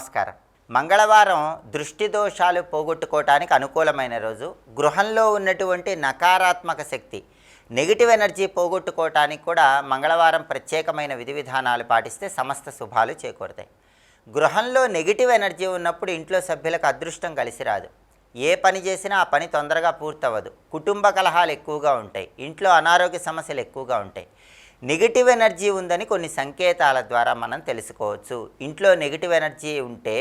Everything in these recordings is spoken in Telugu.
నమస్కారం. మంగళవారం దృష్టి దోషాలు పోగొట్టుకోవటానికి అనుకూలమైన రోజు. గృహంలో ఉన్నటువంటి నకారాత్మక శక్తి నెగిటివ్ ఎనర్జీ పోగొట్టుకోవటానికి కూడా మంగళవారం ప్రత్యేకమైన విధి విధానాలు పాటిస్తే సమస్త శుభాలు చేకూరుతాయి. గృహంలో నెగిటివ్ ఎనర్జీ ఉన్నప్పుడు ఇంట్లో సభ్యులకు అదృష్టం కలిసి రాదు. ఏ పని చేసినా ఆ పని తొందరగా పూర్తవ్వదు. కుటుంబ కలహాలు ఎక్కువగా ఉంటాయి. ఇంట్లో అనారోగ్య సమస్యలు ఎక్కువగా ఉంటాయి. నెగిటివ్ ఎనర్జీ ఉందని కొన్ని సంకేతాల ద్వారా మనం తెలుసుకోవచ్చు. ఇంట్లో నెగిటివ్ ఎనర్జీ ఉంటే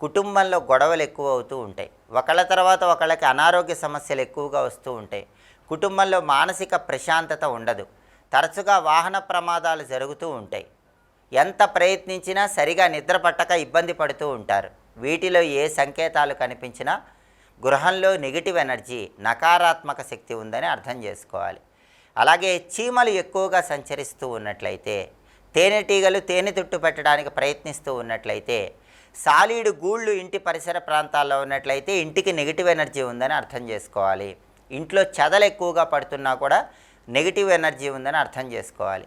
కుటుంబంలో గొడవలు ఎక్కువ అవుతూ ఉంటాయి. ఒకళ్ళ తర్వాత ఒకళ్ళకి అనారోగ్య సమస్యలు ఎక్కువగా వస్తూ ఉంటాయి. కుటుంబంలో మానసిక ప్రశాంతత ఉండదు. తరచుగా వాహన ప్రమాదాలు జరుగుతూ ఉంటాయి. ఎంత ప్రయత్నించినా సరిగా నిద్ర పట్టక ఇబ్బంది పడుతూ ఉంటారు. వీటిలో ఏ సంకేతాలు కనిపించినా గృహంలో నెగిటివ్ ఎనర్జీ నకారాత్మక శక్తి ఉందని అర్థం చేసుకోవాలి. అలాగే చీమలు ఎక్కువగా సంచరిస్తూ ఉన్నట్లయితే తేనెటీగలు తేనె తుట్టు పెట్టడానికి ప్రయత్నిస్తూ ఉన్నట్లయితే సాలీడు గూళ్ళు ఇంటి పరిసర ప్రాంతాల్లో ఉన్నట్లయితే ఇంటికి నెగిటివ్ ఎనర్జీ ఉందని అర్థం చేసుకోవాలి. ఇంట్లో చెదలు ఎక్కువగా పడుతున్నా కూడా నెగిటివ్ ఎనర్జీ ఉందని అర్థం చేసుకోవాలి.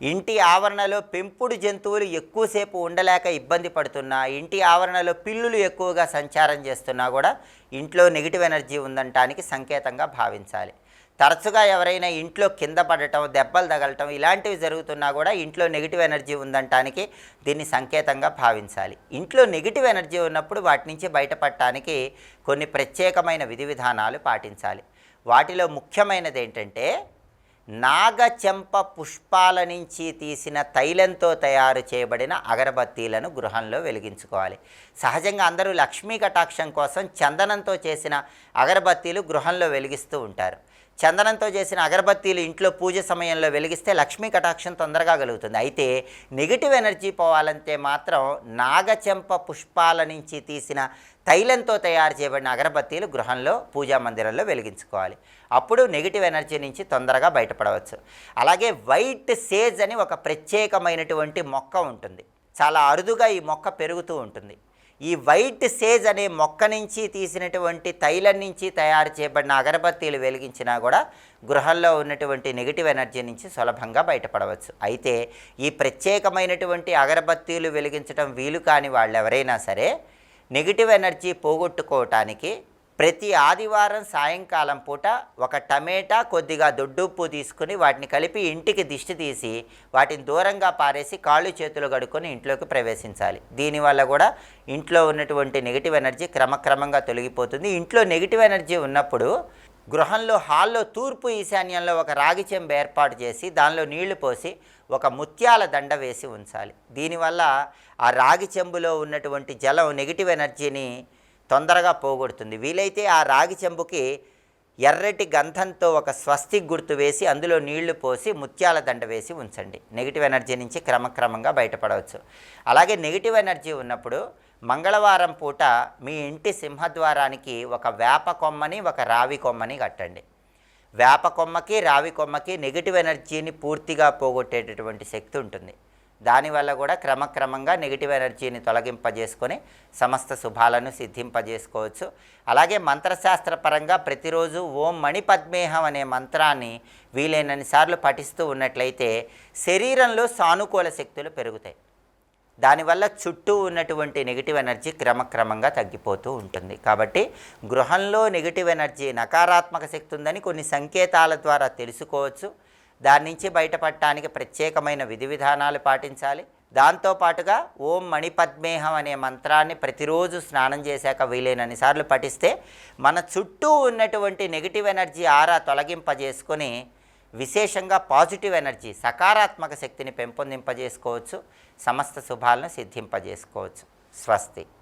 ఇంటి ఆవరణలో పెంపుడు జంతువులు ఎక్కువసేపు ఉండలేక ఇబ్బంది పడుతున్నా ఇంటి ఆవరణలో పిల్లులు ఎక్కువగా సంచారం చేస్తున్నా కూడా ఇంట్లో నెగిటివ్ ఎనర్జీ ఉందనటానికి సంకేతంగా భావించాలి. తరచుగా ఎవరైనా ఇంట్లో కింద పడటం దెబ్బలు తగలటం ఇలాంటివి జరుగుతున్నా కూడా ఇంట్లో నెగిటివ్ ఎనర్జీ ఉందంటానికి దీన్ని సంకేతంగా భావించాలి. ఇంట్లో నెగిటివ్ ఎనర్జీ ఉన్నప్పుడు వాటి నుంచి బయటపడటానికి కొన్ని ప్రత్యేకమైన విధి విధానాలు పాటించాలి. వాటిలో ముఖ్యమైనది ఏంటంటే నాగచెంప పుష్పాల నుంచి తీసిన తైలంతో తయారు చేయబడిన అగరబత్తీలను గృహంలో వెలిగించుకోవాలి. సహజంగా అందరూ లక్ష్మీ కటాక్షం కోసం చందనంతో చేసిన అగరబత్తీలు గృహంలో వెలిగిస్తూ ఉంటారు. చందనంతో చేసిన అగరబత్తీలు ఇంట్లో పూజ సమయంలో వెలిగిస్తే లక్ష్మీ కటాక్షం తొందరగా కలుగుతుంది. అయితే నెగిటివ్ ఎనర్జీ పోవాలంటే మాత్రం నాగచెంప పుష్పాల నుంచి తీసిన తైలంతో తయారు చేయబడిన అగరబత్తీలు గృహంలో పూజా మందిరంలో వెలిగించుకోవాలి. అప్పుడు నెగిటివ్ ఎనర్జీ నుంచి తొందరగా బయటపడవచ్చు. అలాగే వైట్ సేజ్ అని ఒక ప్రత్యేకమైనటువంటి మొక్క ఉంటుంది. చాలా అరుదుగా ఈ మొక్క పెరుగుతూ ఉంటుంది. ఈ వైట్ సేజ్ అనే మొక్క నుంచి తీసినటువంటి తైలం నుంచి తయారు చేయబడిన అగరబత్తీలు వెలిగించినా కూడా గృహంలో ఉన్నటువంటి నెగిటివ్ ఎనర్జీ నుంచి సులభంగా బయటపడవచ్చు. అయితే ఈ ప్రత్యేకమైనటువంటి అగరబత్తీలు వెలిగించడం వీలు కాని వాళ్ళు ఎవరైనా సరే నెగిటివ్ ఎనర్జీ పోగొట్టుకోవటానికి ప్రతి ఆదివారం సాయంకాలం పూట ఒక టమేటా కొద్దిగా దొడ్డుప్పు తీసుకుని వాటిని కలిపి ఇంటికి దిష్టి తీసి వాటిని దూరంగా పారేసి కాళ్ళు చేతులు కడుక్కొని ఇంట్లోకి ప్రవేశించాలి. దీనివల్ల కూడా ఇంట్లో ఉన్నటువంటి నెగిటివ్ ఎనర్జీ క్రమక్రమంగా తొలగిపోతుంది. ఇంట్లో నెగిటివ్ ఎనర్జీ ఉన్నప్పుడు గృహంలో హాల్లో తూర్పు ఈశాన్యంలో ఒక రాగి చెంబు ఏర్పాటు చేసి దానిలో నీళ్ళు పోసి ఒక ముత్యాల దండ వేసి ఉంచాలి. దీనివల్ల ఆ రాగి చెంబులో ఉన్నటువంటి జలం నెగిటివ్ ఎనర్జీని తొందరగా పోగొడుతుంది. వీలైతే ఆ రాగి చెంబుకి ఎర్రటి గంధంతో ఒక స్వస్తి గుర్తు వేసి అందులో నీళ్ళు పోసి ముత్యాల దండ వేసి ఉంచండి. నెగిటివ్ ఎనర్జీ నుంచి క్రమక్రమంగా బయటపడవచ్చు. అలాగే నెగిటివ్ ఎనర్జీ ఉన్నప్పుడు మంగళవారం పూట మీ ఇంటి సింహద్వారానికి ఒక వేప కొమ్మని ఒక రావి కొమ్మని కట్టండి. వేప కొమ్మకి రావి కొమ్మకి నెగిటివ్ ఎనర్జీని పూర్తిగా పోగొట్టేటటువంటి శక్తి ఉంటుంది. దానివల్ల కూడా క్రమక్రమంగా నెగిటివ్ ఎనర్జీని తొలగింపజేసుకొని సమస్త శుభాలను సిద్ధింపజేసుకోవచ్చు. అలాగే మంత్రశాస్త్రపరంగా ప్రతిరోజు ఓం మణిపద్మేహం అనే మంత్రాన్ని వీలైనన్ని సార్లు పఠిస్తూ ఉన్నట్లయితే శరీరంలో సానుకూల శక్తులు పెరుగుతాయి. దానివల్ల చుట్టూ ఉన్నటువంటి నెగిటివ్ ఎనర్జీ క్రమక్రమంగా తగ్గిపోతూ ఉంటుంది. కాబట్టి గృహంలో నెగిటివ్ ఎనర్జీ నకారాత్మక శక్తి ఉందని కొన్ని సంకేతాల ద్వారా తెలుసుకోవచ్చు. దాని నుంచి బయటపడటానికి ప్రత్యేకమైన విధి విధానాలు పాటించాలి. దాంతోపాటుగా ఓం మణిపద్మేహం అనే మంత్రాన్ని ప్రతిరోజు స్నానం చేశాక వీలైనన్ని సార్లు పఠిస్తే మన చుట్టూ ఉన్నటువంటి నెగిటివ్ ఎనర్జీ ఆరా తొలగింపజేసుకొని విశేషంగా పాజిటివ్ ఎనర్జీ సకారాత్మక శక్తిని పెంపొందింపజేసుకోవచ్చు సమస్త శుభాలను సిద్ధింపజేసుకోవచ్చు. స్వస్తి.